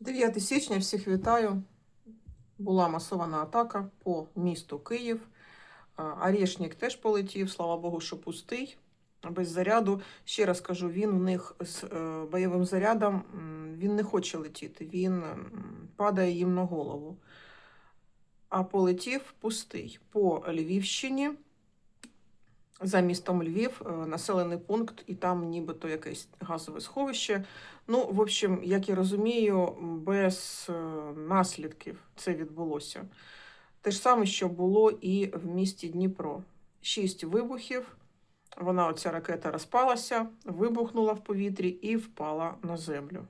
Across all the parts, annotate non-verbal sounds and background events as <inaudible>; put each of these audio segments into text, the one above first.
9 січня всіх вітаю. Була масована атака по місту Київ. А, Арішнік теж полетів, слава Богу, що пустий, без заряду. Ще раз кажу, він у них з е, бойовим зарядом він не хоче летіти, він падає їм на голову. А полетів пустий по Львівщині. За містом Львів е, населений пункт, і там нібито якесь газове сховище. Ну, в общем, як я розумію, без е, наслідків це відбулося. Те ж саме, що було і в місті Дніпро. Шість вибухів. Вона, оця ракета, розпалася, вибухнула в повітрі і впала на землю.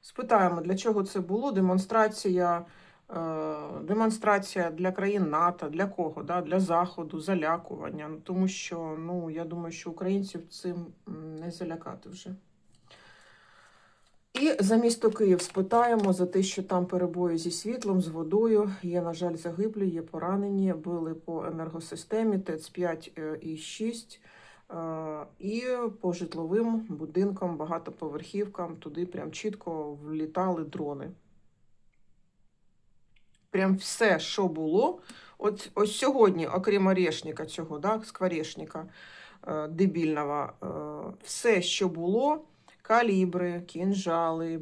Спитаємо, для чого це було? Демонстрація, демонстрація для країн НАТО, для кого? Да? Для Заходу, залякування. Ну, Тому що, ну, я думаю, що українців цим не залякати вже. І за місто Київ спитаємо за те, що там перебої зі світлом, з водою. Є, на жаль, загиблі, є поранені, били по енергосистемі ТЕЦ 5 е, і 6. е, І по житловим будинкам, багатоповерхівкам, туди прям чітко влітали дрони. Прям все, що було. От ось сьогодні, окрім Орешника цього, да, скворечника е, дебільного, е, все, що було, калібри, кінжали,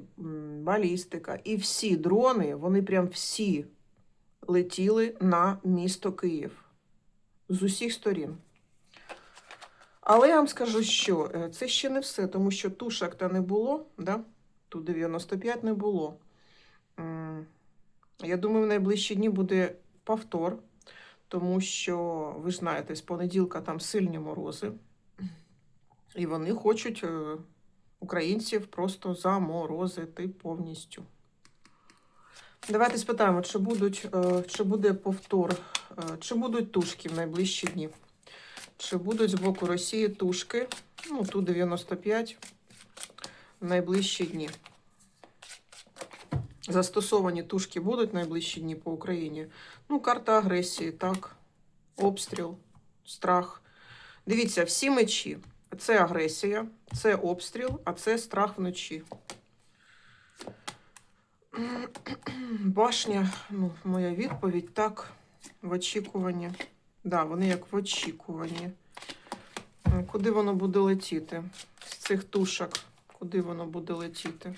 балістика і всі дрони, вони прям всі летіли на місто Київ з усіх сторін. Але я вам скажу, що е, це ще не все, тому що тушок та не було, да? тут 95 не було. Я думаю, в найближчі дні буде повтор, тому що, ви знаєте, з понеділка там сильні морози, і вони хочуть е, українців просто заморозити повністю. Давайте спитаємо, чи, будуть, е, чи буде повтор, е, чи будуть тушки в найближчі дні. Чи будуть з боку Росії тушки, ну, Ту-95 в найближчі дні. Застосовані тушки будуть найближчі дні по Україні. Ну, карта агресії, так, обстріл, страх. Дивіться, всі мечі. Це агресія, це обстріл, а це страх вночі. <clears throat> Башня, ну, моя відповідь, так, в очікуванні. Да, вони як в очікуванні. Куди воно буде летіти? З цих тушок, куди воно буде летіти?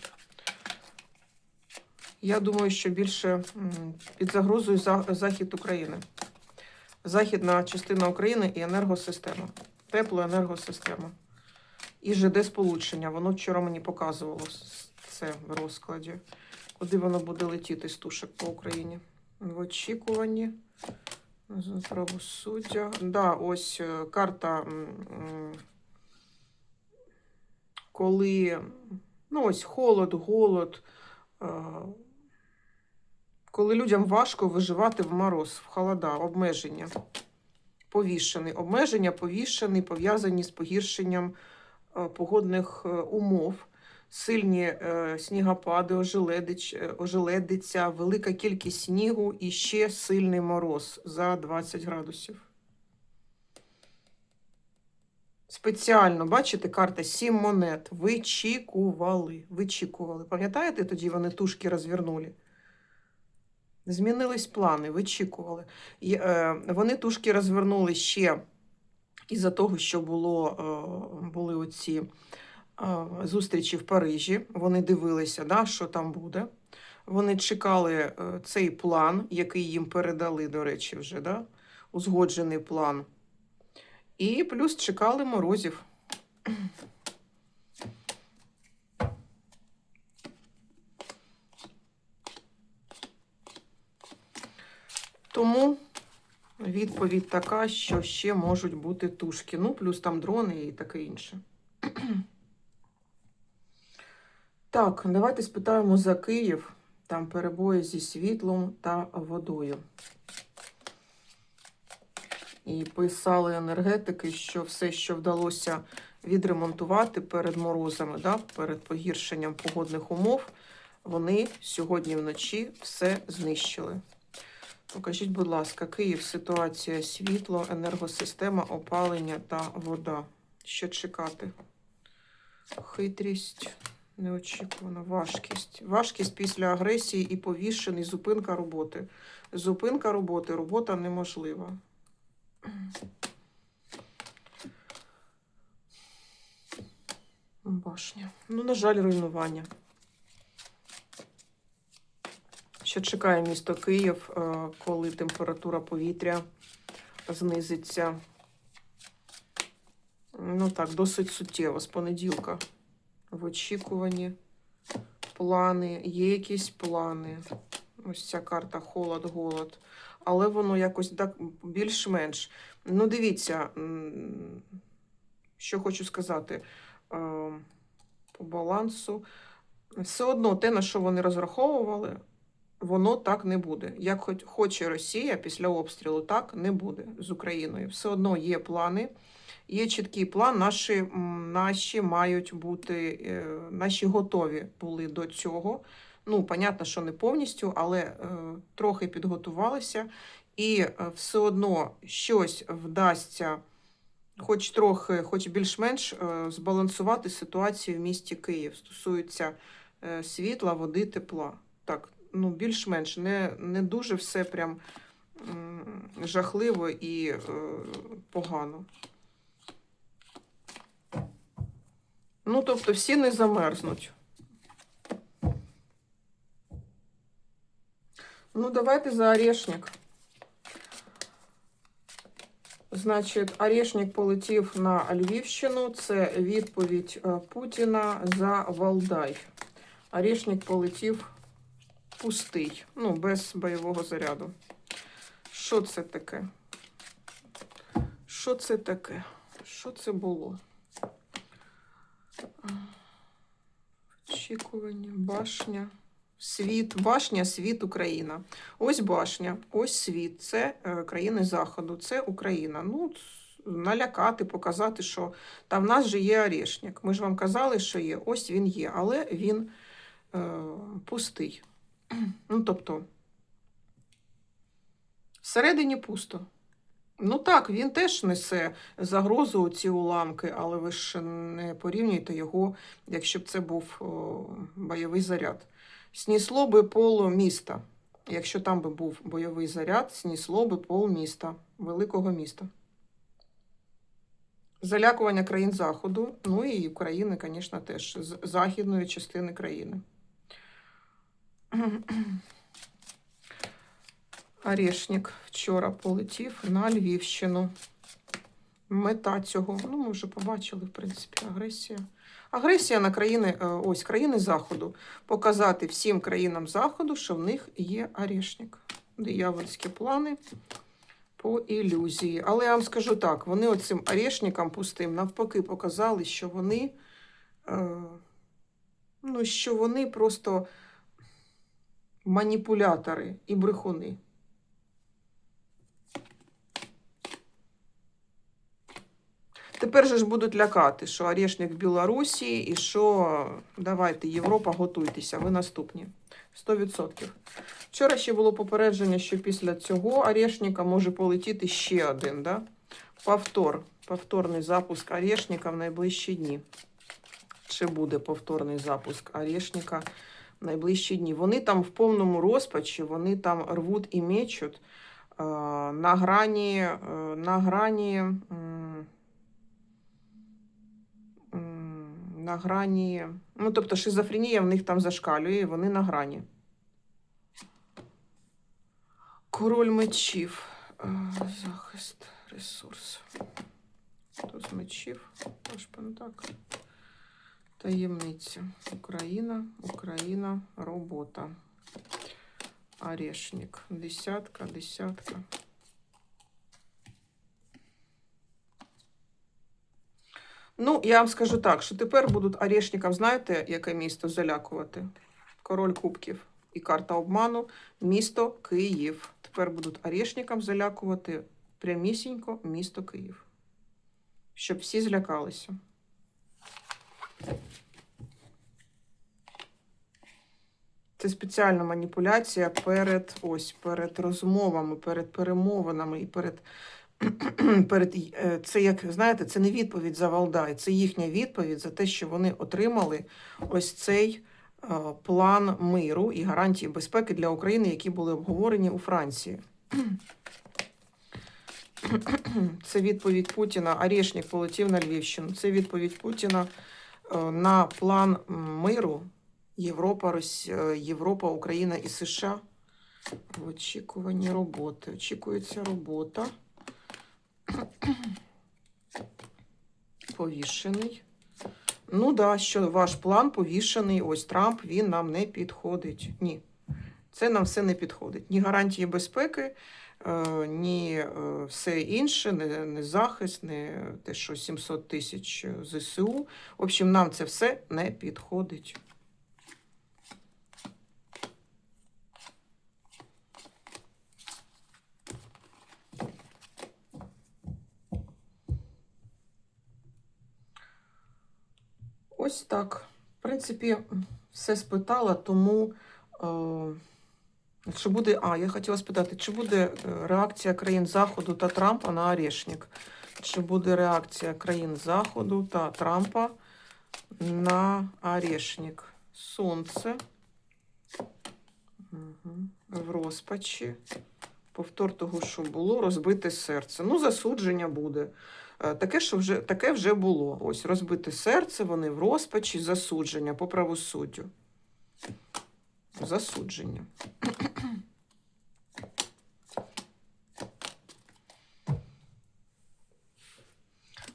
Я думаю, що більше під загрозою захід України. Західна частина України і енергосистема. Теплоенергосистема. І ЖД справління. Воно вчора мені показувало це в розкладі. Куди воно буде летіти з тушок по Україні? В очікуванні. Правосуддя. Да, ось е, карта. Коли ну ось холод, голод. Коли людям важко виживати в мороз, в холода, обмеження. Повішений. Обмеження повішений, пов'язані з погіршенням е, погодних е, умов. Сильні е, снігопади, ожеледич, ожеледиця, велика кількість снігу і ще сильний мороз за 20 градусів. Спеціально, бачите, карта сім монет. Вичікували. Вичікували. Пам'ятаєте, тоді вони тушки розвернули? Змінились плани, вичікували. І, е, вони тушки розвернули ще із-за того, що було, е, були оці е, зустрічі в Парижі. Вони дивилися, да, що там буде. Вони чекали е, цей план, який їм передали, до речі, вже, да? узгоджений план. І плюс чекали морозів. Тому відповідь така, що ще можуть бути тушки. Ну, плюс там дрони і таке інше. <clears throat> Так, давайте спитаємо за Київ. Там перебої зі світлом та водою. І писали енергетики, що все, що вдалося відремонтувати перед морозами, да, перед погіршенням погодних умов, вони сьогодні вночі все знищили. Покажіть, будь ласка, Київ, ситуація, світло, енергосистема, опалення та вода. Що чекати? Хитрість, Неочікувана важкість. Важкість після агресії і повішений, зупинка роботи. Зупинка роботи, робота неможлива. Башня. Ну, на жаль, руйнування. Ще чекає місто Київ, е, коли температура повітря знизиться. Ну так, досить суттєво з понеділка. В очікуванні плани, є якісь плани. Ось ця карта холод, голод. Але воно якось так більш-менш. Ну, дивіться, що хочу сказати. Е, По балансу. Все одно те, на що вони розраховували, воно так не буде. Як хоч хоче Росія після обстрілу, так не буде з Україною. Все одно є плани, є чіткий план. Наші, наші мають бути, е, наші готові були до цього. Ну, понятно, що не повністю, але е, трохи підготувалися, і е, все одно щось вдасться, хоч трохи, хоч більш-менш е, збалансувати ситуацію в місті Київ. Стосується е, світла, води, тепла. Так, ну, більш-менш не, не дуже все прям жахливо і е, погано. Ну, тобто, всі не замерзнуть. Ну, давайте за орешник. Значить, орешник полетів на Львівщину. Це відповідь е, Путіна за Валдай. Орешник полетів пустий, ну, без бойового заряду. Що це таке? Що це таке? Що це було? Очікування, башня. Світ, башня, світ, Україна. Ось башня, ось світ. Це е, країни Заходу, це Україна. Ну, налякати, показати, що та в нас же є орешник. Ми ж вам казали, що є. Ось він є, але він е, пустий. <clears throat> Ну, тобто, всередині пусто. Ну так, він теж несе загрозу ці уламки, але ви ж не порівнюєте його, якщо б це був о, бойовий заряд. Снісло би поло міста. Якщо там би був бойовий заряд, снісло би пол міста, великого міста. Залякування країн Заходу, ну і України, звісно, теж з західної частини країни. Орешник вчора полетів на Львівщину. Мета цього, ну ми вже побачили, в принципі, агресія. Агресія на країни, е, ось країни Заходу. Показати всім країнам Заходу, що в них є орешник. Диявольські плани по ілюзії. Але я вам скажу так: вони оцим орешникам пустим навпаки показали, що вони, е, ну, що вони просто маніпулятори і брехуни. Тепер же ж будуть лякати, що орешник в Білорусі і що давайте, Європа, готуйтеся, ви наступні. 100%. Вчора ще було попередження, що після цього орешника може полетіти ще один. Да? Повтор. Повторний запуск орешника в найближчі дні. Чи буде повторний запуск орешника найближчі дні? Вони там в повному розпачі, вони там рвуть і мечуть е, на грані, е, на грані. на грані. Ну, тобто шизофренія в них там зашкалює, вони на грані. Король мечів. Е, Захист, ресурс. Туз мечів, аж пентак. Таємниця. Україна, Україна, робота. Орешник. Десятка, десятка. Ну, я вам скажу так, що тепер будуть орешникам, знаєте, яке місто залякувати? Король кубків і карта обману. Місто Київ. Тепер будуть орешникам залякувати прямісінько місто Київ. Щоб всі злякалися. Це спеціальна маніпуляція перед ось перед розмовами, перед перемовинами і перед <clears throat> перед е, це як знаєте, це не відповідь за Валдай, це їхня відповідь за те, що вони отримали ось цей е, план миру і гарантії безпеки для України, які були обговорені у Франції. <clears throat> Це відповідь Путіна. Арешник полетів на Львівщину. Це відповідь Путіна е, на план миру Європа, Рос... е, Європа, Україна і США. В очікуванні роботи. Очікується робота. <coughs> Повішений. Ну да, що ваш план повішений. Ось Трамп, він нам не підходить. Ні. Це нам все не підходить. Ні гарантії безпеки, е, ні е, все інше, не, захист, не те, що 700 тисяч ЗСУ. В общем, нам це все не підходить. Ось так. В принципі, все спитала, тому е, чи буде. А, я хотіла спитати, чи буде е, реакція країн Заходу та Трампа на Орешник? Чи буде реакція країн Заходу та Трампа на Орешник? Сонце. Угу. В розпачі. Повтор того, що було, розбите серце. Ну, засудження буде. Е, Таке, що вже, таке вже було. Ось розбите серце, вони в розпачі, засудження по правосуддю. Засудження.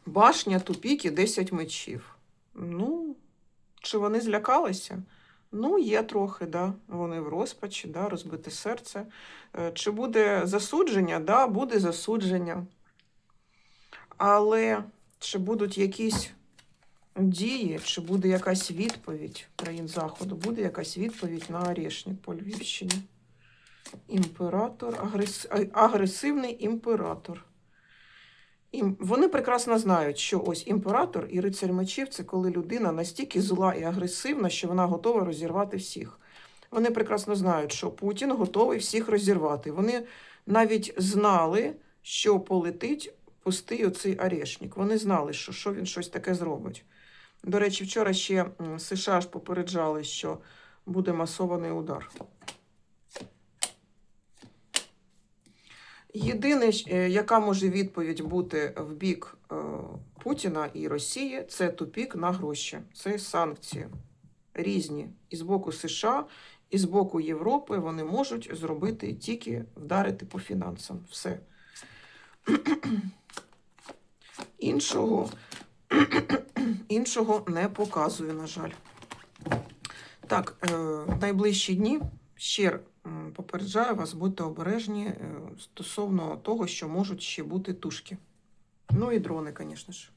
Башня, тупік і 10 мечів. Ну, чи вони злякалися? Ну, є трохи, да. Вони в розпачі, да, розбите серце. Е, Чи буде засудження? Да, буде засудження. Але чи будуть якісь дії, чи буде якась відповідь країн Заходу? Буде якась відповідь на Орешник по Львівщині? Імператор, агрес... агресивний імператор. Ім... Вони прекрасно знають, що ось імператор і рицарь мечів це коли людина настільки зла і агресивна, що вона готова розірвати всіх. Вони прекрасно знають, що Путін готовий всіх розірвати. Вони навіть знали, що полетить пустий оцей орешник. Вони знали, що, що він щось таке зробить. До речі, вчора ще США ж попереджали, що буде масований удар. Єдине, е, яка може відповідь бути в бік е, Путіна і Росії, це тупік на гроші, це санкції різні. І з боку США, і з боку Європи вони можуть зробити тільки вдарити по фінансам. Все. Іншого, <clears throat> іншого не показую, на жаль. Так, е, найближчі дні ще попереджаю вас, будьте обережні е, стосовно того, що можуть ще бути тушки. Ну і дрони, звісно ж.